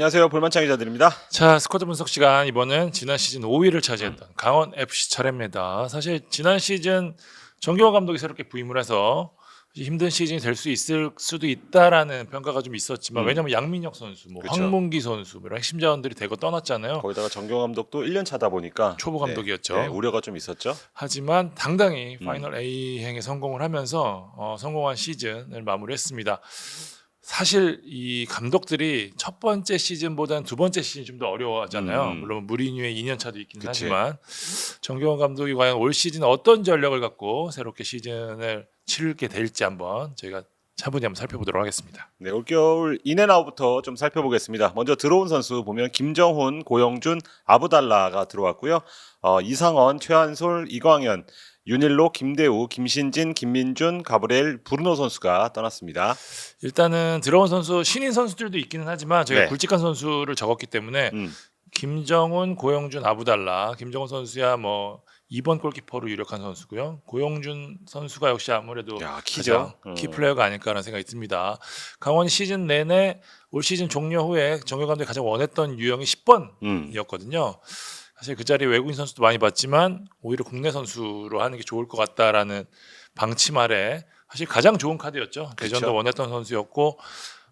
안녕하세요. 볼만창 기자들입니다. 자 스쿼드 분석 시간 이번엔 지난 시즌 5위를 차지했던 강원 FC 차례입니다. 사실 지난 시즌 정경호 감독이 새롭게 부임을 해서 힘든 시즌이 될 수 있을 수도 있다라는 평가가 좀 있었지만 음. 왜냐하면 양민혁 선수, 뭐 그쵸. 황문기 선수 뭐 이런 핵심 자원들이 대거 떠났잖아요. 거기다가 정경 감독도 1년 차다 보니까 초보 감독이었죠. 네, 네, 우려가 좀 있었죠. 하지만 당당히 음. 파이널 A행에 성공을 하면서 어, 성공한 시즌을 마무리했습니다. 사실 이 감독들이 첫 번째 시즌보다는 두 번째 시즌이 좀 더 어려워하잖아요. 음. 물론 무리뉴의 2년 차도 있긴 그치. 하지만 정경원 감독이 과연 올 시즌 어떤 전력을 갖고 새롭게 시즌을 치르게 될지 한번 저희가 차분히 한번 살펴보도록 하겠습니다. 네, 올겨울 인앤아웃부터 좀 살펴보겠습니다. 먼저 들어온 선수 보면 김정훈, 고영준, 아부달라가 들어왔고요. 어, 이상원, 최한솔, 이광현, 윤일로, 김대우, 김신진, 김민준, 가브리엘, 브루노 선수가 떠났습니다. 일단은 들어온 선수 신인 선수들도 있기는 하지만 저희가 네. 굵직한 선수를 적었기 때문에 음, 김정훈, 고영준, 아부달라. 김정훈 선수야 뭐 2번 골키퍼로 유력한 선수고요. 고영준 선수가 역시 아무래도 야, 키죠. 음. 키플레이어가 아닐까라는 생각이 듭니다. 강원이 시즌 내내 올 시즌 종료 후에 정효 감독이 가장 원했던 유형이 10번이었거든요. 음, 사실 그 자리에 외국인 선수도 많이 봤지만 오히려 국내 선수로 하는 게 좋을 것 같다라는 방침 아래 사실 가장 좋은 카드였죠. 대전도. 원했던 선수였고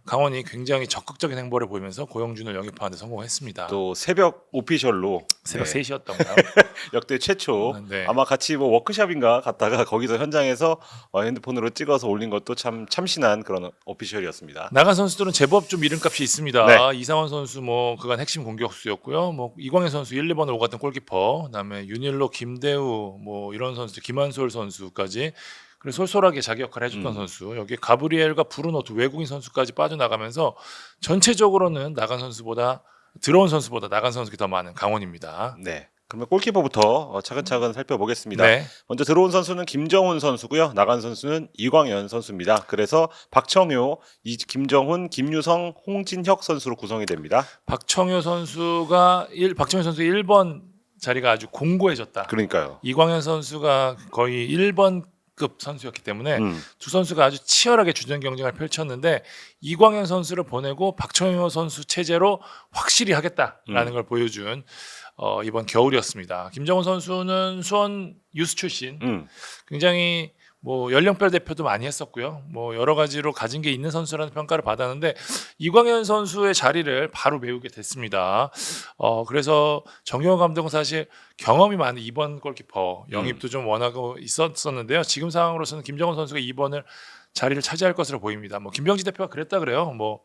강원이 굉장히 적극적인 행보를 보이면서 고영준을 영입하는 데 성공했습니다. 또 새벽 오피셜로 새벽 네, 3시였던가요? 역대 최초 아, 네. 아마 같이 뭐 워크샵인가 갔다가 거기서 현장에서 어, 핸드폰으로 찍어서 올린 것도 참 참신한 그런 오피셜이었습니다. 나간 선수들은 제법 좀 이름값이 있습니다. 네. 이상원 선수 뭐 그간 핵심 공격수였고요. 뭐 이광현 선수 1, 2번을 오갔던 골키퍼, 그다음에 윤일로, 김대우 뭐 이런 선수들, 김한솔 선수까지 그리고 솔솔하게 자기 역할을 해줬던 음. 선수. 여기 가브리엘과 브루노 두 외국인 선수까지 빠져나가면서 전체적으로는 나간 선수보다 들어온 선수보다 나간 선수가 더 많은 강원입니다. 네. 그러면 골키퍼부터 어, 차근차근 살펴보겠습니다. 네. 먼저 들어온 선수는 김정훈 선수고요. 나간 선수는 이광현 선수입니다. 그래서 박청효, 이 김정훈, 김유성, 홍진혁 선수로 구성이 됩니다. 박청효 선수가 1, 박청효 선수 1번 자리가 아주 공고해졌다. 그러니까요. 이광현 선수가 거의 1번 급 선수였기 때문에 음, 두 선수가 아주 치열하게 주전 경쟁을 펼쳤는데 이광현 선수를 보내고 박청효 선수 체제로 확실히 하겠다라는 음. 걸 보여준 어, 이번 겨울이었습니다. 김정훈 선수는 수원 유스 출신 음. 굉장히 뭐 연령별 대표도 많이 했었고요. 뭐 여러 가지로 가진 게 있는 선수라는 평가를 받았는데 이광현 선수의 자리를 바로 메우게 됐습니다. 어 그래서 정영호 감독은 사실 경험이 많은 2번 골키퍼 영입도 좀 원하고 있었었는데요. 지금 상황으로서는 김정은 선수가 2번을 자리를 차지할 것으로 보입니다. 뭐 김병지 대표가 그랬다 그래요. 뭐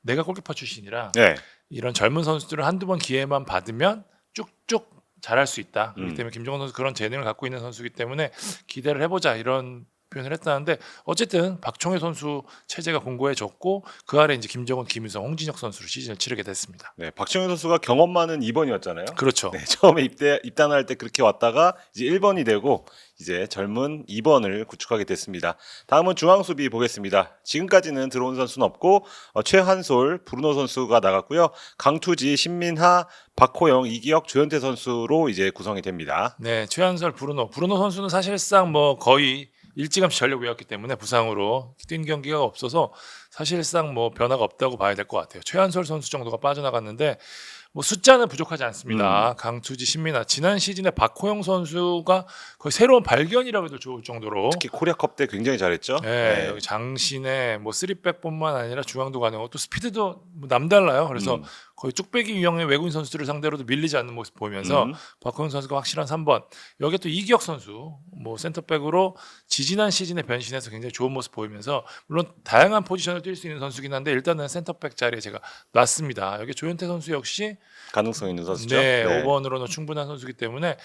내가 골키퍼 출신이라 네. 이런 젊은 선수들은 한두 번 기회만 받으면 쭉쭉 잘할 수 있다. 그렇기 음. 때문에 김정은 선수 그런 재능을 갖고 있는 선수이기 때문에 기대를 해보자 이런 표현을 했다는데 어쨌든 박청혜 선수 체제가 공고해졌고 그 아래 이제 김정은, 김유성, 홍진혁 선수로 시즌을 치르게 됐습니다. 네. 박청효 선수가 경험 많은 2번이었잖아요. 그렇죠. 네, 처음에 입대 입단할 때 그렇게 왔다가 이제 1번이 되고 이제 젊은 2번을 구축하게 됐습니다. 다음은 중앙 수비 보겠습니다. 지금까지는 들어온 선수는 없고 어, 최한솔, 브루노 선수가 나갔고요. 강투지, 신민하, 박호영, 이기혁, 조현태 선수로 이제 구성이 됩니다. 네, 최한설, 브루노. 브루노 선수는 사실상 뭐 거의 일찌감치 전력 외웠기 때문에 부상으로 뛴 경기가 없어서 사실상 뭐 변화가 없다고 봐야 될 것 같아요. 최한솔 선수 정도가 빠져나갔는데 뭐 숫자는 부족하지 않습니다. 음. 강투지, 신민아. 지난 시즌에 박호영 선수가 거의 새로운 발견이라고 해도 좋을 정도로 특히 코리아컵 때 굉장히 잘했죠. 네, 여기 장신의 뭐 쓰리백뿐만 아니라 중앙도 가능하고 또 스피드도 뭐 남달라요. 그래서 음. 거의 뚝배기 유형의 외국인 선수들을 상대로도 밀리지 않는 모습 보이면서 음. 박호영 선수가 확실한 3번. 여기에 또 이기혁 선수 뭐 센터백으로 지지난 시즌에 변신해서 굉장히 좋은 모습 보이면서 물론 다양한 포지션을 뛸 수 있는 선수긴 한데 일단은 센터백 자리에 제가 놨습니다. 여기 조현태 선수 역시 가능성 있는 선수죠. 네, 5번으로는 충분한 선수기 때문에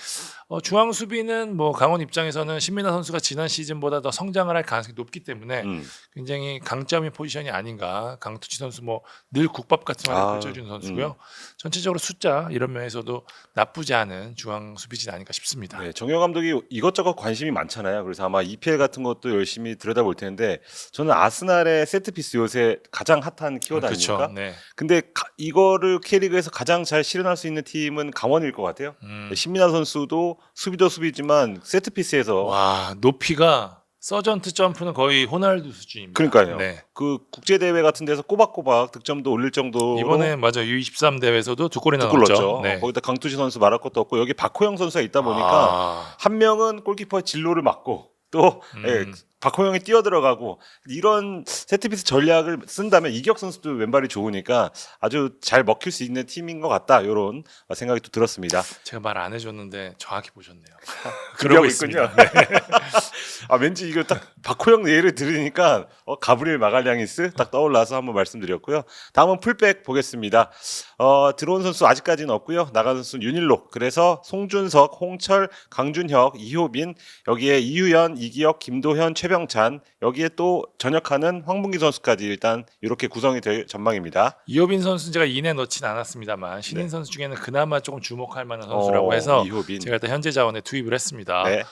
어, 중앙 수비는 뭐 강원 입장에서는 신민아 선수가 지난 시즌보다 더 성장을 할 가능성이 높기 때문에 음. 굉장히 강점인 포지션이 아닌가. 강투치 선수 뭐 늘 국밥 같은 말을 아, 펼쳐주는 선수고요. 전체적으로 숫자 이런 면에서도 나쁘지 않은 중앙 수비진 아닌가 싶습니다. 네, 정영 감독이 이것저것 관심이 많잖아요. 그래서 아마 EPL 같은 것도 열심히 들여다볼 텐데 저는 아스날의 세트피스 요새 가장 핫한 키워드 그렇죠. 아닙니까? 네. 근데 가- 이거를 K리그에서 가장 잘 실현할 수 있는 팀은 강원일 것 같아요. 음. 신민아 선수도 수비도 수비지만 세트 피스에서 와 높이가 서전트 점프는 거의 호날두 수준입니다. 그러니까요. 네. 그 국제 대회 같은 데서 꼬박꼬박 득점도 올릴 정도로 이번에 맞아 U23 대회에서도 두 골이나 두 골 넣었죠. 넣었죠. 네. 어, 거기다 강투시 선수 말할 것도 없고 여기 박호영 선수가 있다 보니까 아, 한 명은 골키퍼의 진로를 막고 또 음. 예, 박호영이 뛰어 들어가고 이런 세트피스 전략을 쓴다면 이격 선수도 왼발이 좋으니까 아주 잘 먹힐 수 있는 팀인 것 같다 이런 생각이 또 들었습니다. 제가 말 안 해줬는데 정확히 보셨네요. 그러고 있군요. 네. 아 왠지 이거 딱 박호영 예를 들으니까 어, 가브리엘 마갈량이스 딱 떠올라서 한번 말씀드렸고요. 다음은 풀백 보겠습니다. 어, 들어온 선수 아직까지는 없고요. 나간 선수 윤일록. 그래서 송준석, 홍철, 강준혁, 이효빈 여기에 이유연, 이기혁, 김도현, 최 병찬 여기에 또 전역하는 황문기 선수까지 일단 이렇게 구성이 될 전망입니다. 이호빈 선수는 제가 인에 넣진 않았습니다만 신인 네. 선수 중에는 그나마 조금 주목할 만한 선수라고 어, 해서 이효빈. 제가 일단 현재 자원에 투입을 했습니다. 네.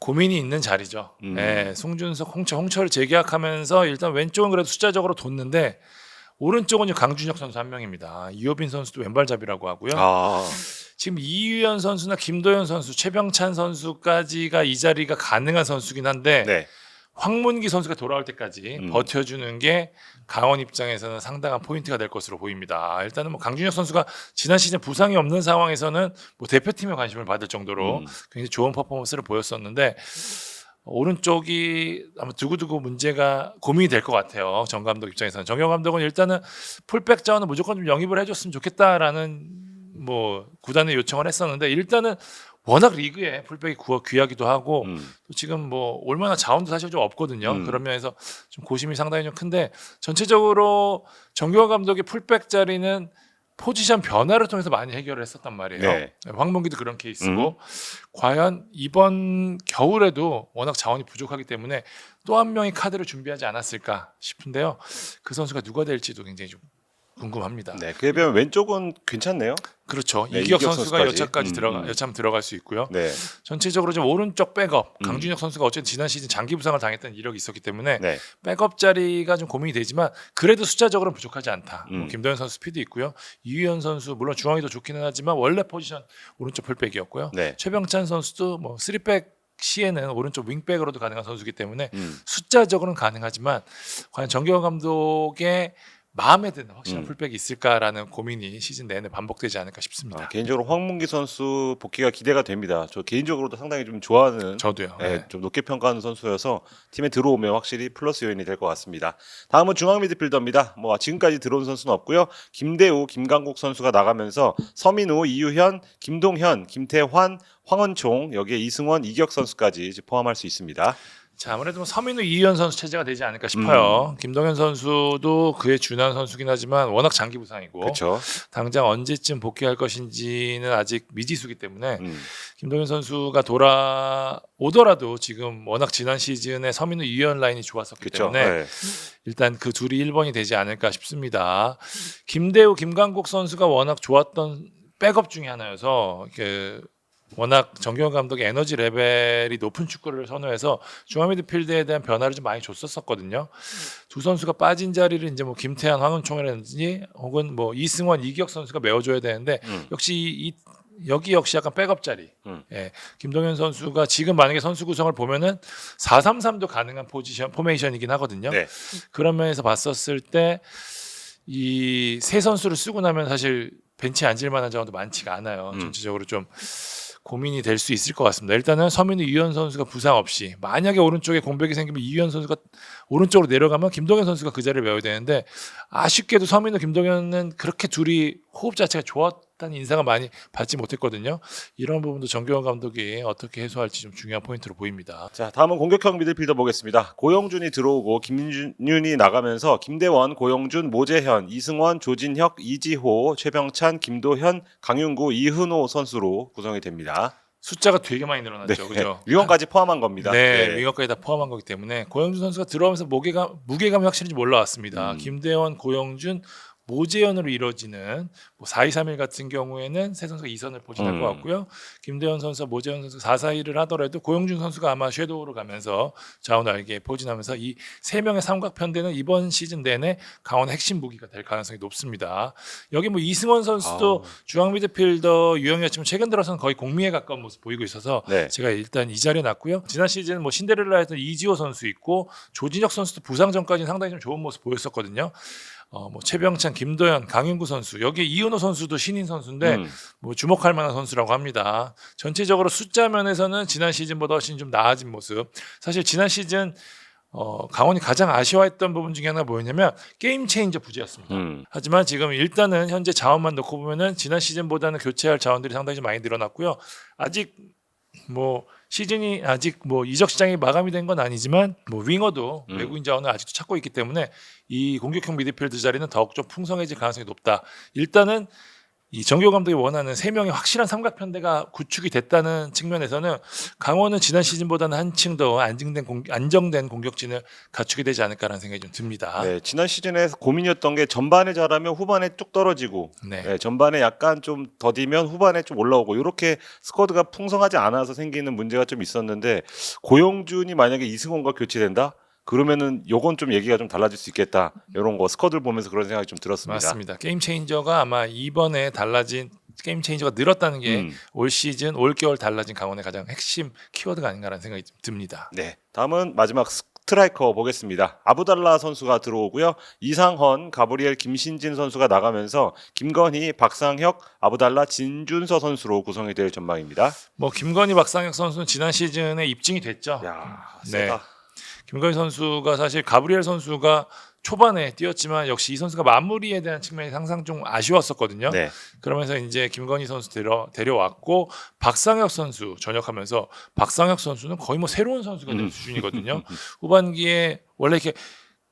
고민이 있는 자리죠. 음. 네, 송준석, 홍철, 홍철을 재계약하면서 일단 왼쪽은 그래도 숫자적으로 뒀는데 오른쪽은 강준혁 선수 한 명입니다. 이호빈 선수도 왼발잡이라고 하고요. 아, 지금 이유연 선수나 김도현 선수, 최병찬 선수까지가 이 자리가 가능한 선수긴 한데 네. 황문기 선수가 돌아올 때까지 음. 버텨주는 게 강원 입장에서는 상당한 포인트가 될 것으로 보입니다. 일단은 뭐 강준혁 선수가 지난 시즌 부상이 없는 상황에서는 뭐 대표팀에 관심을 받을 정도로 음. 굉장히 좋은 퍼포먼스를 보였었는데 오른쪽이 아마 두고두고 문제가 고민이 될 것 같아요. 정 감독 입장에서는 정경 감독은 일단은 풀백 자원은 무조건 좀 영입을 해줬으면 좋겠다라는 뭐 구단에 요청을 했었는데 일단은 워낙 리그에 풀백이 구- 귀하기도 하고 음. 또 지금 뭐 얼마나 자원도 사실 좀 없거든요. 음. 그런 면에서 좀 고심이 상당히 좀 큰데 전체적으로 정교화 감독의 풀백 자리는 포지션 변화를 통해서 많이 해결을 했었단 말이에요. 네. 황문기도 그런 케이스고 과연 이번 겨울에도 워낙 자원이 부족하기 때문에 또 한 명의 카드를 준비하지 않았을까 싶은데요. 그 선수가 누가 될지도 굉장히 좀 궁금합니다. 네. 그에 비하면 왼쪽은 괜찮네요. 그렇죠. 네, 이기혁 이기혁 선수가 선수까지. 여차까지 음, 들어가 음. 여차하면 들어갈 수 있고요. 네. 전체적으로 좀 오른쪽 백업 음. 강준혁 선수가 어쨌든 지난 시즌 장기 부상을 당했던 이력이 있었기 때문에 네. 백업 자리가 좀 고민이 되지만 그래도 숫자적으로는 부족하지 않다. 뭐 음. 김도현 선수 스피드 있고요. 이유현 선수 물론 중앙이 더 좋기는 하지만 원래 포지션 오른쪽 풀백이었고요. 네. 최병찬 선수도 뭐 쓰리백 시에는 오른쪽 윙백으로도 가능한 선수이기 때문에 음. 숫자적으로는 가능하지만 과연 정경원 감독의 마음에 드는 확실한 음. 풀백이 있을까라는 고민이 시즌 내내 반복되지 않을까 싶습니다. 아, 개인적으로 황문기 선수 복귀가 기대가 됩니다. 저 개인적으로도 상당히 좀 좋아하는 저도요. 네, 네. 좀 높게 평가하는 선수여서 팀에 들어오면 확실히 플러스 요인이 될 것 같습니다. 다음은 중앙 미드필더입니다. 뭐 지금까지 들어온 선수는 없고요. 김대우, 김강국 선수가 나가면서 서민우, 이유현, 김동현, 김태환, 황원총 여기에 이승원, 이격 선수까지 포함할 수 있습니다. 자 아무래도 뭐 서민우 이현 선수 체제가 되지 않을까 싶어요. 음. 김동현 선수도 그에 준한 선수긴 하지만 워낙 장기 부상이고 그렇죠. 당장 언제쯤 복귀할 것인지는 아직 미지수기 때문에 음, 김동현 선수가 돌아오더라도 지금 워낙 지난 시즌에 서민우 이현 라인이 좋았었기 그렇죠. 때문에 네. 일단 그 둘이 1번이 되지 않을까 싶습니다. 김대우, 김강국 선수가 워낙 좋았던 백업 중에 하나여서 그 워낙 정경원 감독의 에너지 레벨이 높은 축구를 선호해서 중앙 미드필드에 대한 변화를 좀 많이 줬었었거든요. 두 선수가 빠진 자리를 이제 뭐 김태환, 황은총이라든지 혹은 뭐 이승원, 이기혁 선수가 메워줘야 되는데 음, 역시 이 여기 역시 약간 백업 자리. 음. 예, 김동현 선수가 지금 만약에 선수 구성을 보면은 4-3-3도 가능한 포지션 포메이션이긴 하거든요. 네. 그런 면에서 봤었을 때 이 세 선수를 쓰고 나면 사실 벤치에 앉을 만한 자원도 많지가 않아요. 음. 전체적으로 좀 고민이 될 수 있을 것 같습니다. 일단은 서민우 이현 선수가 부상 없이 만약에 오른쪽에 공백이 생기면 이현 선수가 오른쪽으로 내려가면 김동현 선수가 그 자리를 메워야 되는데 아쉽게도 서민우 김동현은 그렇게 둘이 호흡 자체가 좋았 다는 인상을 많이 받지 못했거든요. 이런 부분도 정교원 감독이 어떻게 해소할지 좀 중요한 포인트로 보입니다. 자, 다음은 공격형 미드필더 보겠습니다. 고영준이 들어오고 김윤이 나가면서 김대원, 고영준, 모재현, 이승원, 조진혁, 이지호, 최병찬, 김도현, 강윤구, 이흔호 선수로 구성이 됩니다. 숫자가 되게 많이 늘어났죠. 그죠? 위원까지 포함한 겁니다. 네, 윙어까지 다 포함한 거기 때문에 고영준 선수가 들어오면서 무게감 무게감이 확실히 좀 올라왔습니다. 음. 김대원, 고영준, 모재현으로 이루어지는 뭐 4-2-3-1 같은 경우에는 세 선수가 2선을 포진할 음. 것 같고요. 김대현 선수와 모재현 선수 4-4-2를 하더라도 고영준 선수가 아마 섀도우로 가면서 좌우 날개 포진하면서 이 세 명의 삼각 편대는 이번 시즌 내내 강원의 핵심 무기가 될 가능성이 높습니다. 여기 뭐 이승원 선수도 아우. 중앙 미드필더 유형이었지만 최근 들어서는 거의 공미에 가까운 모습 보이고 있어서 네. 제가 일단 이 자리에 놨고요. 지난 시즌 뭐 신데렐라였던 이지호 선수 있고 조진혁 선수도 부상 전까지는 상당히 좀 좋은 모습 보였었거든요. 어, 뭐 최병찬, 김도현, 강윤구 선수 여기 이은호 선수도 신인 선수인데 음. 뭐 주목할 만한 선수라고 합니다. 전체적으로 숫자 면에서는 지난 시즌보다 훨씬 좀 나아진 모습. 사실 지난 시즌 어, 강원이 가장 아쉬워했던 부분 중에 하나가 뭐였냐면 게임 체인저 부재였습니다. 음. 하지만 지금 일단은 현재 자원만 놓고 보면은 지난 시즌보다는 교체할 자원들이 상당히 좀 많이 늘어났고요. 아직 뭐 시즌이 아직 뭐 이적 시장이 마감이 된 건 아니지만 뭐 윙어도 음. 외국인 자원을 아직도 찾고 있기 때문에 이 공격형 미드필드 자리는 더욱 좀 풍성해질 가능성이 높다. 일단은 이 정교 감독이 원하는 세 명의 확실한 삼각 편대가 구축이 됐다는 측면에서는 강원은 지난 시즌보다는 한층 더 안정된 공, 안정된 공격진을 갖추게 되지 않을까라는 생각이 좀 듭니다. 네, 지난 시즌에 고민이었던 게 전반에 잘하면 후반에 뚝 떨어지고 네. 네, 전반에 약간 좀 더디면 후반에 좀 올라오고 이렇게 스쿼드가 풍성하지 않아서 생기는 문제가 좀 있었는데 고영준이 만약에 이승원과 교체된다? 그러면은 요건 좀 얘기가 좀 달라질 수 있겠다. 이런 거 스쿼드를 보면서 그런 생각이 좀 들었습니다. 맞습니다. 게임 체인저가 아마 이번에 달라진 게임 체인저가 늘었다는 게 음. 올 시즌 올 겨울 달라진 강원의 가장 핵심 키워드가 아닌가라는 생각이 좀 듭니다. 네. 다음은 마지막 스트라이커 보겠습니다. 아부달라 선수가 들어오고요. 이상헌, 가브리엘, 김신진 선수가 나가면서 김건희, 박상혁, 아부달라, 진준서 선수로 구성이 될 전망입니다. 뭐 김건희, 박상혁 선수는 지난 시즌에 입증이 됐죠. 야, 네. 세다. 김건희 선수가 사실 가브리엘 선수가 초반에 뛰었지만 역시 이 선수가 마무리에 대한 측면이 항상 좀 아쉬웠었거든요. 네. 그러면서 이제 김건희 선수 데려, 데려왔고 박상혁 선수 전역하면서 박상혁 선수는 거의 뭐 새로운 선수가 된 음. 수준이거든요. 후반기에 원래 이렇게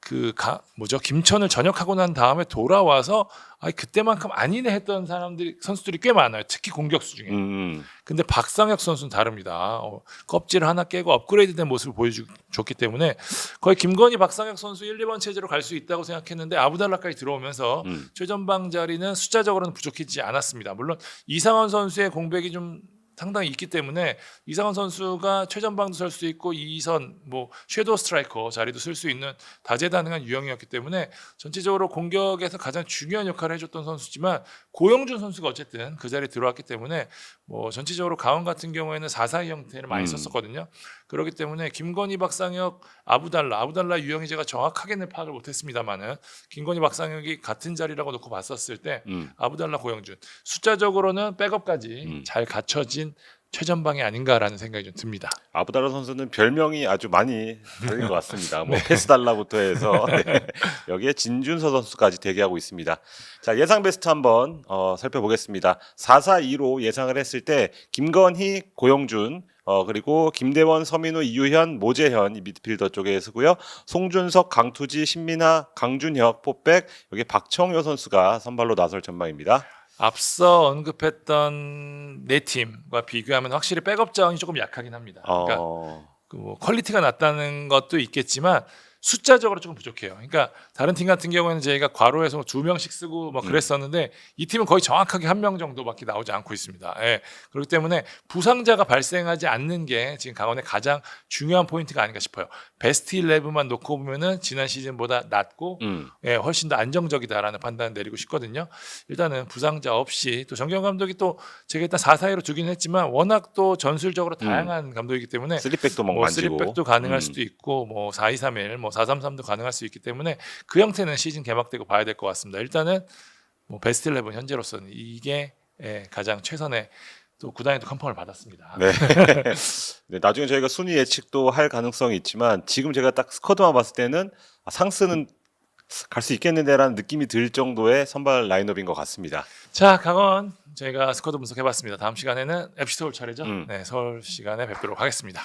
그 가, 뭐죠 김천을 전역하고 난 다음에 돌아와서 아 그때만큼 아니네 했던 사람들이 선수들이 꽤 많아요. 특히 공격수 중에. 음, 근데 박상혁 선수는 다릅니다. 어, 껍질을 하나 깨고 업그레이드된 모습을 보여줬기 때문에 거의 김건희, 박상혁 선수 1, 2번 체제로 갈 수 있다고 생각했는데 아부달라까지 들어오면서 음. 최전방 자리는 숫자적으로는 부족하지 않았습니다. 물론 이상원 선수의 공백이 좀 상당히 있기 때문에 이상원 선수가 최전방도 설 수 있고 이선 뭐 섀도우 스트라이커 자리도 쓸 수 있는 다재다능한 유형이었기 때문에 전체적으로 공격에서 가장 중요한 역할을 해줬던 선수지만 고영준 선수가 어쨌든 그 자리에 들어왔기 때문에 뭐 전체적으로 강원 같은 경우에는 4-4-2 형태를 많이 음. 썼었거든요. 그렇기 때문에 김건희, 박상혁, 아부달라, 아부달라 유형이 제가 정확하게는 파악을 못했습니다만은 김건희, 박상혁이 같은 자리라고 놓고 봤었을 때 음. 아부달라, 고영준 숫자적으로는 백업까지 음. 잘 갖춰진 최전방이 아닌가라는 생각이 좀 듭니다. 아부달라 선수는 별명이 아주 많이 달린 것 같습니다. 네. 뭐 패스 달라부터 해서 네. 여기에 진준서 선수까지 대기하고 있습니다. 자 예상 베스트 한번 어, 살펴보겠습니다. 4-4-2로 예상을 했을 때 김건희, 고영준 어, 그리고 김대원, 서민우, 이유현, 모재현 이 미드필더 쪽에 서고요. 송준석, 강투지, 신민아, 강준혁, 포백 여기 박청효 선수가 선발로 나설 전망입니다. 앞서 언급했던 네 팀과 비교하면 확실히 백업 자원이 조금 약하긴 합니다. 그러니까 어, 그뭐 퀄리티가 낮다는 것도 있겠지만 숫자적으로 조금 부족해요. 그러니까 다른 팀 같은 경우에는 저희가 괄호해서 두 명씩 쓰고 뭐 그랬었는데 이 팀은 거의 정확하게 한 명 정도밖에 나오지 않고 있습니다. 예. 그렇기 때문에 부상자가 발생하지 않는 게 지금 강원의 가장 중요한 포인트가 아닌가 싶어요. 베스트 11만 놓고 보면은 지난 시즌보다 낮고 음, 예, 훨씬 더 안정적이다라는 판단을 내리고 싶거든요. 일단은 부상자 없이 또 정경 감독이 또 제가 일단 4-4-2로 두긴 했지만 워낙 또 전술적으로 다양한 감독이기 때문에 쓰리백도 막뭐 만지고 쓰리백도 가능할 음. 수도 있고 뭐 4-2-3-1, 뭐 4-3-3도 가능할 수 있기 때문에 그 형태는 시즌 개막되고 봐야 될 것 같습니다. 일단은 뭐 베스트 11 현재로서는 이게 예, 가장 최선의 또 구단에도 컨펌을 받았습니다. 네. 네, 나중에 저희가 순위 예측도 할 가능성이 있지만 지금 제가 딱 스쿼드만 봤을 때는 아, 상스는 갈 수 있겠는데라는 느낌이 들 정도의 선발 라인업인 것 같습니다. 자, 강원 저희가 스쿼드 분석해봤습니다. 다음 시간에는 FC 서울 차례죠. 음. 네, 서울 시간에 뵙도록 하겠습니다.